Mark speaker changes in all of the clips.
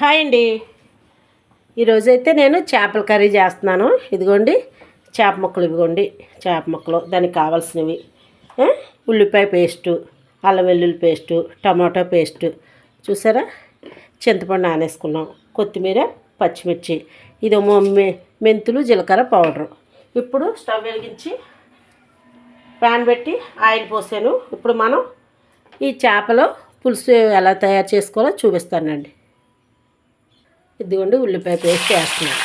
Speaker 1: Hi అండి. ఈరోజైతే నేను చేపల కర్రీ చేస్తున్నాను. ఇదిగోండి చేప ముక్కలు ఇదిగోండి చేప ముక్కలు దానికి కావాల్సినవి. ఉల్లిపాయ పేస్టు అల్లం వెల్లుల్లి పేస్టు టమాటో పేస్టు. చూసారా? చింతపండు నానేసుకున్నాం. కొత్తిమీర పచ్చిమిర్చి. ఇదేమో మె మెంతులు జీలకర్ర పౌడరు. ఇప్పుడు స్టవ్ వెలిగించి ప్యాన్ పెట్టి ఆయిల్ పోసాను. ఇప్పుడు మనం ఈ చేపలో పులుసు ఎలా తయారు చేసుకోవాలో చూపిస్తానండి. ఇదిగోండి ఉల్లిపాయ పేస్ట్ వేస్తున్నాను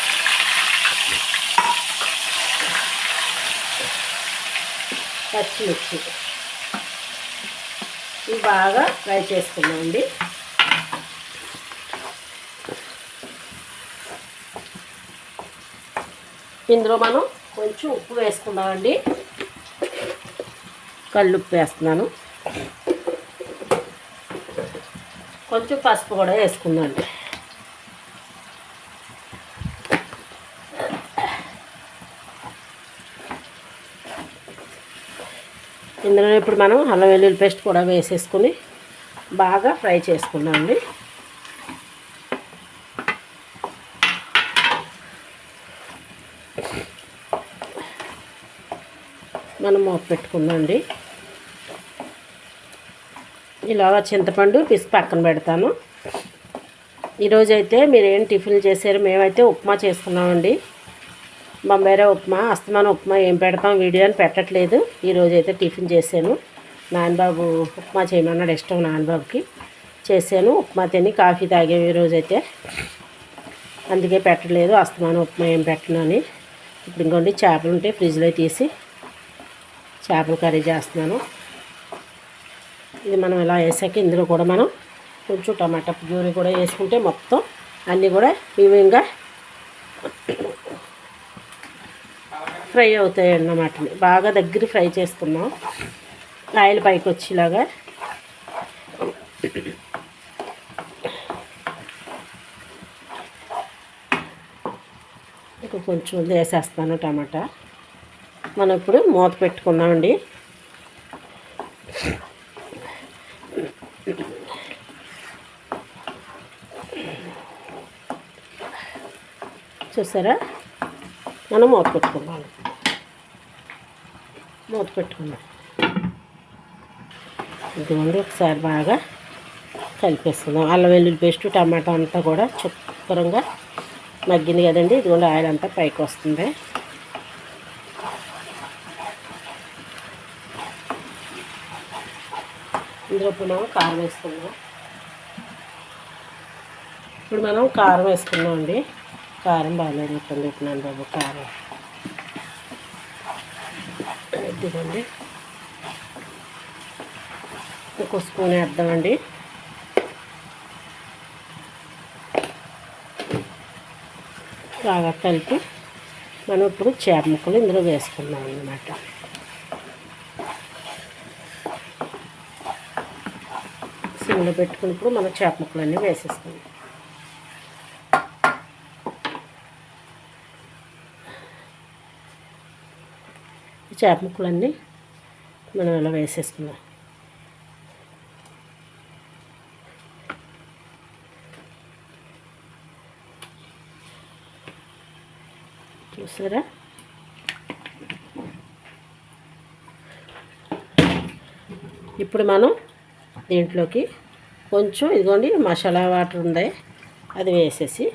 Speaker 1: పచ్చిమిర్చి. ఇవి బాగా ఫ్రై చేసుకున్నామండి ఇందులో మనం కొంచెం ఉప్పు వేసుకున్నామండి కళ్ళుప్పు వేస్తున్నాను. కొంచెం పసుపు కూడా వేసుకుందామండి. ఇందులో ఇప్పుడు మనం అల్లం వెల్లుల్లి పేస్ట్ కూడా వేసేసుకుని బాగా ఫ్రై చేసుకున్నామండి మనం మూత పెట్టుకుందామండి. ఇలాగ చింతపండు పిసి పక్కన పెడతాను. ఈరోజైతే మీరేం టిఫిన్ చేశారు మేమైతే ఉప్మా చేసుకున్నామండి. బొంబాయి ఉప్మా అస్తమానం ఉప్మా ఏం పెడతాం వీడియో అని పెట్టట్లేదు. ఈరోజు అయితే టిఫిన్ చేశాను. నాన్నబాబు ఉప్మా చేయమన్నాడు ఇష్టం నాన్నబాబుకి. చేశాను ఉప్మా తిని కాఫీ తాగాము ఈరోజు అయితే. అందుకే పెట్టలేదు అస్తమానం ఉప్మా ఏం పెట్టను అని. ఇప్పుడు ఇంకోండి చేపలు ఉంటే ఫ్రిడ్జ్లో తీసి చేపల కర్రీ చేస్తున్నాను. ఇది మనం ఇలా వేసాక ఇందులో కూడా మనం కొంచెం టమాటా ప్యూరీ కూడా వేసుకుంటే మొత్తం అన్నీ కూడా ఈవెన్గా ఫ్రై అవుతాయి అన్నమాట బాగా దగ్గర ఫ్రై చేసుకున్నాం. ఆయిల్ పైకి వచ్చేలాగా. ఇంకా కొంచెం వేసేస్తాను టమాటా. మనం ఇప్పుడు మూత పెట్టుకుందామండి. చూసారా? మనం మూత పెట్టుకుందాం. మూత పెట్టుకుందాం. ఇదిగోండి ఒకసారి బాగా కలిపేసుకుందాం. అల్లం వెల్లుల్లి పేస్ట్ టమాటా అంతా కూడా శుభ్రంగా మగ్గింది కదండి. ఇదిగోండి ఆయిల్ అంతా పైకి వస్తుంది. ఇందులో ఇప్పుడు మనం కారం వేసుకుందాం. ఇప్పుడు మనం కారం వేసుకున్నాం అండి. కారం బాగాలేదు ఇప్పుడు పెట్టినాను బాబు కారం. ఇదిగోండి. ఒక స్పూన్ వేద్దామండి. బాగా కలిపి మనం ఇప్పుడు చేప ముక్కలు ఇందులో వేసుకున్నాం అన్నమాట. సిమ్లో పెట్టుకున్నప్పుడు మనం చేప ముక్కలన్నీ వేసేసుకుందాం. చేప ముక్కలన్నీ మనం ఇలా వేసేసుకుందాం. చూసారా? ఇప్పుడు మనం దీంట్లోకి కొంచెం ఇదిగోండి మసాలా వాటర్ ఉంది. అది వేసేసి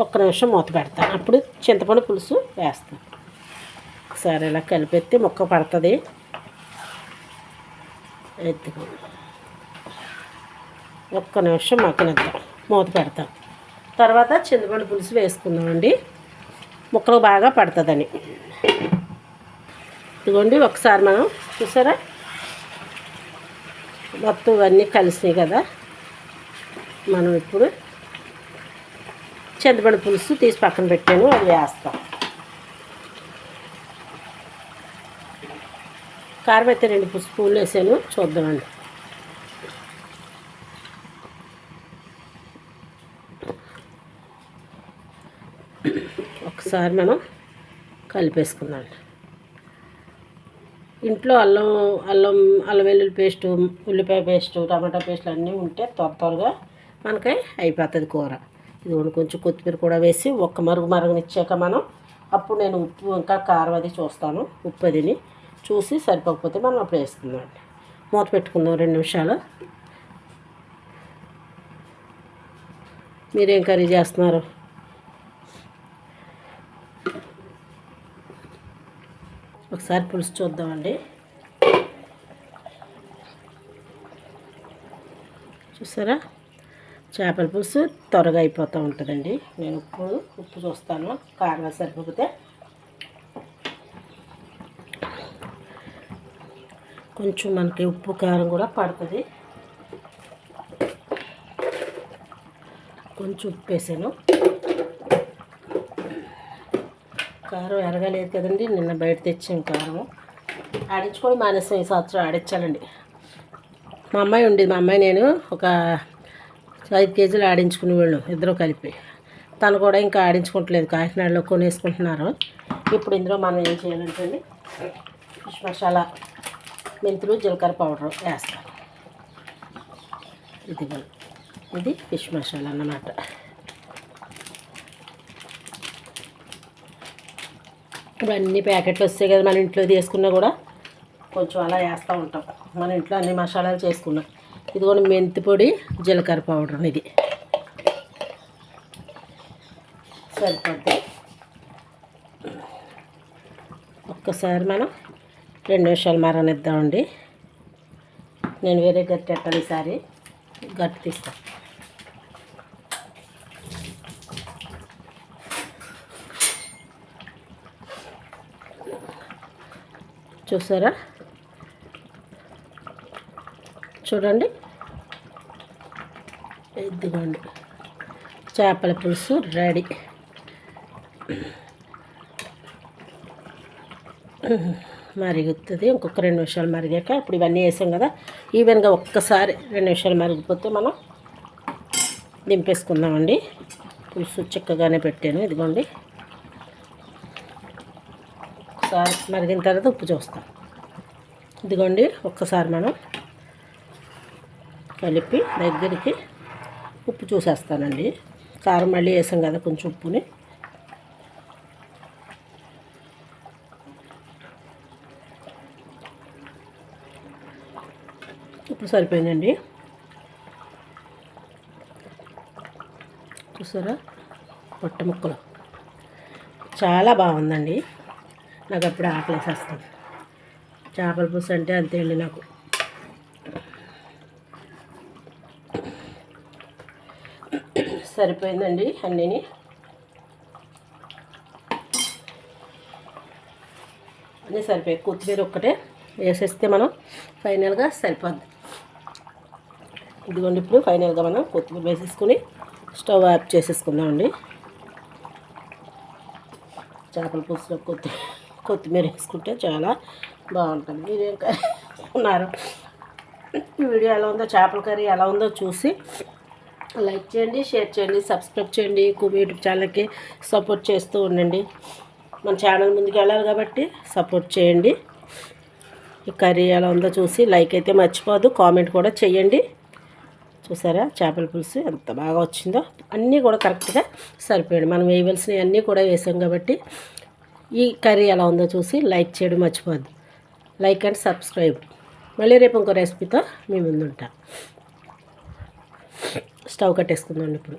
Speaker 1: ఒక్క నిమిషం మూత పెడతాను. అప్పుడు చింతపండు పులుసు వేస్తాను. ఒకసారి ఇలా కలిపెత్తి ముక్క పడుతుంది. ఎత్తుకో. ఒక్క నిమిషం మగ్గనిద్దాం. మూత పెడతాం. తర్వాత చింతపండు పులుసు వేసుకుందామండి. ముక్కలు బాగా పడుతుందని. ఇదిగోండి ఒకసారి మనం చూసారా? మొత్తం ఇవన్నీ కలిసినాయి కదా. మనం ఇప్పుడు చింతపండు పులుసు తీసి పక్కన పెట్టాను అది వేస్తాం. కారం అయితే రెండు స్పూన్లు వేసాను. చూద్దామండి. ఒకసారి మనం కలిపేసుకుందామండి. ఇంట్లో అల్లం అల్లం అల్లం వెల్లుల్లి పేస్టు ఉల్లిపాయ పేస్టు టమాటా పేస్టులు అన్నీ ఉంటే త్వర త్వరగా మనకి అయిపోతుంది కూర. ఇది కొంచెం కొత్తిమీర కూడా వేసి ఒక్క మరుగు మరుగునిచ్చాక మనం అప్పుడు నేను ఉప్పు ఇంకా కారం అది చూస్తాను ఉప్పు అదిని. చూసి సరిపోకపోతే మనం అప్పుడు వేసుకుందామండి మూత పెట్టుకుందాం రెండు నిమిషాలు. మీరేం కర్రీ చేస్తున్నారు? ఒకసారి పులుసు చూద్దామండి చూసారా? చేపల పులుసు త్వరగా అయిపోతూ ఉంటుందండి. నేను ఉప్పు ఉప్పు చూస్తాను. కారం సరిపోతే కొంచెం మనకి ఉప్పు కారం కూడా పడుతుంది. కొంచెం ఉప్పు వేసాను. కారం ఎరగలేదు కదండి నిన్న బయట తెచ్చాం కారం ఆడించుకొని మానేసాం ఈ సంవత్సరం ఆడించాలండి. మా అమ్మాయి ఉండేది మా అమ్మాయి నేను ఒక ఐదు కేజీలు ఆడించుకుని వెళ్ళాం ఇద్దరు కలిపి. తను కూడా ఇంకా ఆడించుకుంటలేదు కాకినాడలో కొనేసుకుంటున్నారు. ఇప్పుడు ఇందులో మనం ఏం చేయాలంటే ఫిష్ మసాలా మెంతులు జీలకర్ర పౌడర్ వేస్తాం ఇది ఇది ఫిష్ మసాలా అన్నమాట. ఇవన్నీ ప్యాకెట్లు వస్తాయి కదా మన ఇంట్లో తీసుకున్నా కూడా కొంచెం అలా వేస్తూ ఉంటాం. మన ఇంట్లో అన్ని మసాలాలు చేసుకున్నాం. ఇది కూడా మెంతి పొడి జీలకర్ర పౌడర్ ఇది. సరిపోద్ది. ఒక్కసారి మనం రెండు నిమిషాలు మరనిద్దామండి. నేను వేరే గట్టి పెట్టాలి ఈసారి గట్టి తీస్తాను చూసారా? చూడండి. ఇదిగోండి. చేపల పులుసు రెడీ. మరుగుతుంది. ఇంకొక రెండు నిమిషాలు మరిగాక ఇప్పుడు ఇవన్నీ వేసాం కదా ఈవెన్గా ఒక్కసారి రెండు నిమిషాలు మరిగిపోతే మనం దింపేసుకుందామండి. పులుసు చిక్కగానే పెట్టాను ఇదిగోండి. ఒకసారి మరిగిన తర్వాత ఉప్పు చూస్తాం. ఇదిగోండి ఒక్కసారి మనం కలిపి దగ్గరికి ఉప్పు చూసేస్తానండి. కారం మళ్ళీ వేసాం కదా కొంచెం ఉప్పుని. ఇప్పుడు సరిపోయిందండి. చూసారా? పొట్ట ముక్కలు. చాలా బాగుందండి. నాకు అప్పుడు ఆకలేసేస్తుంది. చేపల పులుసు అంటే అంతే అండి నాకు. సరిపోయిందండి అన్నీని. అన్నీ సరిపోయాయి. కొత్తిమీర ఒక్కటే వేసేస్తే మనం ఫైనల్గా సరిపోద్ది. ఇదిగోండి ఇప్పుడు ఫైనల్గా మనం కొత్తిమీర వేసేసుకుని స్టవ్ ఆఫ్ చేసేసుకుందామండి. చేపల పులుసులో కొత్తి కొత్తిమీర వేసుకుంటే చాలా బాగుంటుంది. మీరేం ఉన్నారు? ఈ వీడియో ఎలా ఉందో చేపల కర్రీ ఎలా ఉందో చూసి లైక్ చేయండి షేర్ చేయండి సబ్స్క్రైబ్ చేయండి. యూట్యూబ్ ఛానల్కి సపోర్ట్ చేస్తూ ఉండండి. మన ఛానల్ ముందుకు వెళ్ళాలి కాబట్టి సపోర్ట్ చేయండి. ఈ కర్రీ ఎలా ఉందో చూసి లైక్ అయితే మర్చిపోదు కామెంట్ కూడా చేయండి చూసారా? చేపల పులుసు ఎంత బాగా వచ్చిందో. అన్నీ కూడా కరెక్ట్గా సరిపోయాడు మనం వేయవలసినవి అన్నీ కూడా వేసాం కాబట్టి ఈ కర్రీ ఎలా ఉందో చూసి లైక్ చేయడం మర్చిపోద్దు లైక్ అండ్ సబ్స్క్రైబ్. మళ్ళీ రేపు ఇంకో రెసిపీతో మీ ముందుంటా. స్టవ్ కట్టేసుకుందాం ఇప్పుడు.